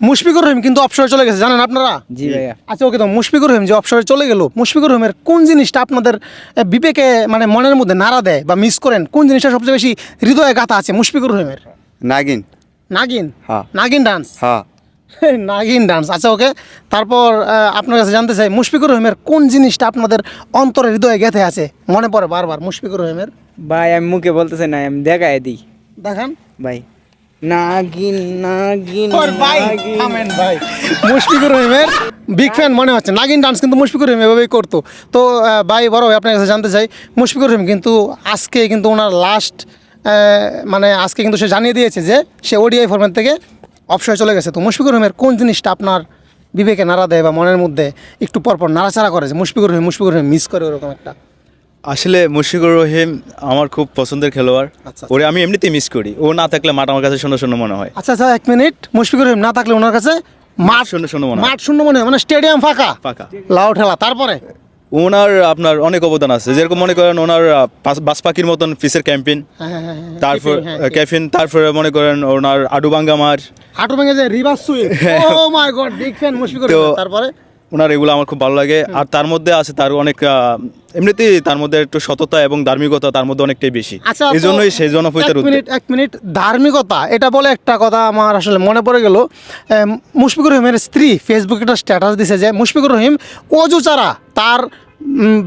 মুশফিকুর রহিম কিন্তু অবসরে চলে গেছে জানেন আপনারা? জি ভাইয়া। আচ্ছা ওকে তো মুশফিকুর রহিম যে অবসরে চলে গেল মুশফিকুর রহিমের কোন জিনিসটা আপনাদের বিবেকে মানে মনের মধ্যে নাড়া দেয় বা মিস করেন? কোন জিনিসটা সবচেয়ে বেশি হৃদয়ে গাথা আছে মুশফিকুর রহিমের? নাগিন। নাগিন? হ্যাঁ। নাগিন ডান্স হ্যাঁ নাগিন ডান্স আচ্ছা ওকে তারপর আপনার কাছে জানতে চাই মুশফিকুর রহিমের কোন জিনিসটা আপনাদের অন্তরে হৃদয়ে গেঁথে আছে? মনে পড়ে বারবার মুশফিকুর রহিমের। ভাই আমি মুখে বলতেছে না আমি দেখাই দিই। দেখান। ভাই নাগিন নাগিন ভাই নাগিন। থামেন ভাই। মুশফিকুর রহিমের বিগ ফ্যান মনে হচ্ছে। নাগিন ডান্স কিন্তু মুশফিকুর রহিম এভাবেই করতো। তো ভাই বড় ভাই আপনার কাছে জানতে চাই মুশফিকুর রহিম কিন্তু আজকে কিন্তু ওনার লাস্ট মানে আজকে কিন্তু সে জানিয়ে দিয়েছে যে সে ওডিআই ফরম্যাট থেকে অবসরে চলে গেছে। তো মুশফিকুর রহিমের কোন জিনিসটা আপনার বিবেকে নাড়া দেয় বা মনের মধ্যে একটু পরপর নাড়াচাড়া করে যে মুশফিকুর রহিম মুশফিকুর রহিম মিস করে ওরকম একটা? আসলে মুশফিকুর রহিম আমার খুব পছন্দের খেলোয়াড়। আচ্ছা। ওরে আমি এমনিতেই মিস করি। ও না থাকলে মাঠ আমার কাছে শূন্য শূন্য মনে হয়। আচ্ছা আচ্ছা এক মিনিট মুশফিকুর রহিম না থাকলে ওনার কাছে মাঠ শূন্য শূন্য মনে হয়। মাঠ শূন্য মনে হয় মানে স্টেডিয়াম ফাঁকা। ফাঁকা। লাউ ঠেলা তারপরে? ওনার আপনার অনেক অবদান আছে। যেরকম মনে করেন ওনার বাস- পাখির মতন ফিসের ক্যাম্পেইন। হ্যাঁ, হ্যাঁ, হ্যাঁ, তারপর ক্যাফিন। তারপরে মনে করেন ওনার আডুবাঙ্গা মার। ভেঙে যায় reverse sweep oh my god big fan Mushfiqur Rahim. তারপরে? ওনার এগুলো আমার খুব ভালো লাগে। আর তার মধ্যে আছে তার অনেক এমনিতেই তার মধ্যে একটু সততা এবং ধার্মিকতা তার মধ্যে অনেকটাই বেশি। আচ্ছা এই জন্যই সেই জন্য এক মিনিট এক মিনিট ধার্মিকতা এটা বলে একটা কথা আমার আসলে মনে পড়ে গেল। মুশফিকুর রহিমের স্ত্রী ফেসবুকে একটা স্ট্যাটাস দিছে যে মুশফিকুর রহিম অজু ছাড়া তার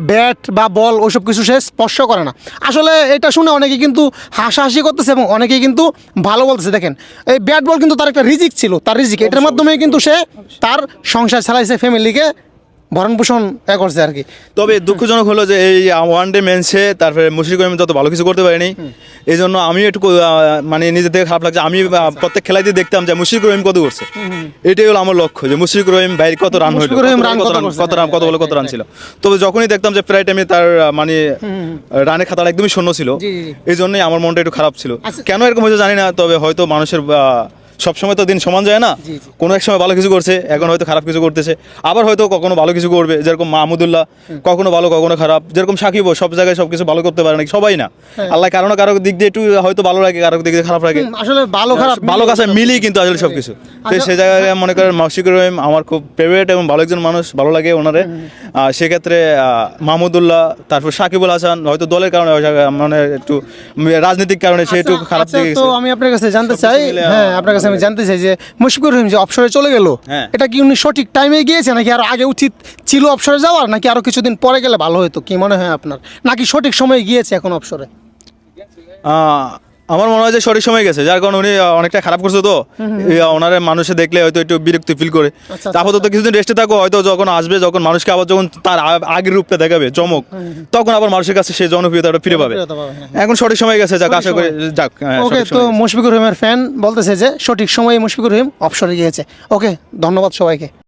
ব্যাট বা বল ওসব কিছু সে স্পর্শ করে না। আসলে এটা শুনে অনেকে কিন্তু হাসাহাসি করতেছে এবং অনেকেই কিন্তু ভালো বলতেছে। দেখেন এই ব্যাট বল কিন্তু তার একটা রিজিক ছিল তার রিজিক এটার মাধ্যমে কিন্তু সে তার সংসার চালাইছে ফ্যামিলিকে ভরণ পোষণ এ করছে আর কি। তবে দুঃখজনক হলো যে এই ওয়ান ডে ম্যাচে তারপরে মুশফিক রহিম যত ভালো কিছু করতে পারেনি। এই জন্য আমি একটু মানে নিজে থেকে খারাপ লাগছে। আমি প্রত্যেক খেলায় দিয়ে দেখতাম যে মুশফিক রহিম কত করছে। এটাই হলো আমার লক্ষ্য যে মুশফিক রহিম বাইরে কত রান হলো মুশফিকুর কত রান কত হ্যাঁ, বলে কত রান ছিল। তবে যখনই দেখতাম যে প্রায় টাইমে তার মানে রানের খাতাটা একদমই শূন্য ছিল। এই জন্যই আমার মনটা একটু খারাপ ছিল। আচ্ছা। কেন এরকম হয়েছে জানি না তবে হয়তো মানুষের সব সময় তো দিন সমান যায় না। কোনো এক সময় ভালো কিছু করছে এখন হয়তো খারাপ কিছু করতেছে। আবার হয়তো কখনো ভালো কিছু করবে যেরকম মাহমুদুল্লাহ কখনো ভালো কখনো খারাপ যেরকম সাকিবও সব জায়গায় সব কিছু ভালো করতে পারে নাকি? সবাই না। আল্লাহ কারও না কারও দিক দিয়ে একটু হয়তো ভালো লাগে কারও দিক দিয়ে খারাপ লাগে। আসলে ভালো খারাপ ভালো কাছে মিলিয়ে কিন্তু আসলে সব কিছু তো। সেই জায়গায় মনে করেন মাসিকুর রহিম আমার খুব ফেভারিট এবং ভালো একজন মানুষ ভালো লাগে ওনারে। সেক্ষেত্রে আহ, মাহমুদুল্লাহ তারপর সাকিবুল হাসান হয়তো দলের কারণে মানে একটু রাজনৈতিক কারণে সে একটু আচ্ছা, খারাপ আচ্ছা, দিকে। আমি আপনার কাছে জানতে চাই হ্যাঁ আপনার কাছে আমি জানতে চাই যে মুশফিকুর রহিম যে অবসরে চলে গেল হ্যাঁ। এটা কি উনি সঠিক টাইমে গিয়েছে নাকি আরও আগে উচিত ছিল অবসরে যাওয়ার নাকি আরও কিছুদিন পরে গেলে ভালো হতো? কি মনে হয় আপনার? নাকি সঠিক সময়ে গিয়েছে এখন অবসরে? আমার মনে হয় যে সঠিক সময় গেছে যার কারণে উনি অনেকটা খারাপ করছে তো। ওনারে মানুষে দেখলে হয়তো একটু বিরক্তি ফিল করে। আচ্ছা, তারপর তো কিছুদিন রেস্টে থাকো হয়তো যখন আসবে যখন মানুষকে আবার যখন তার আগের রূপটা দেখাবে চমক তখন আবার মানুষের কাছে সেই জনপ্রিয়তাটা ফিরে পাবে। পাবে, হ্যাঁ। এখন সঠিক সময় গেছে যাক আশা করি যাক হ্যাঁ, ওকে তো মুশফিকুর রহিমের ফ্যান বলতেছে যে সঠিক সময়ে মুশফিকুর রহিম অবসরে গিয়েছে। ওকে ধন্যবাদ সবাইকে।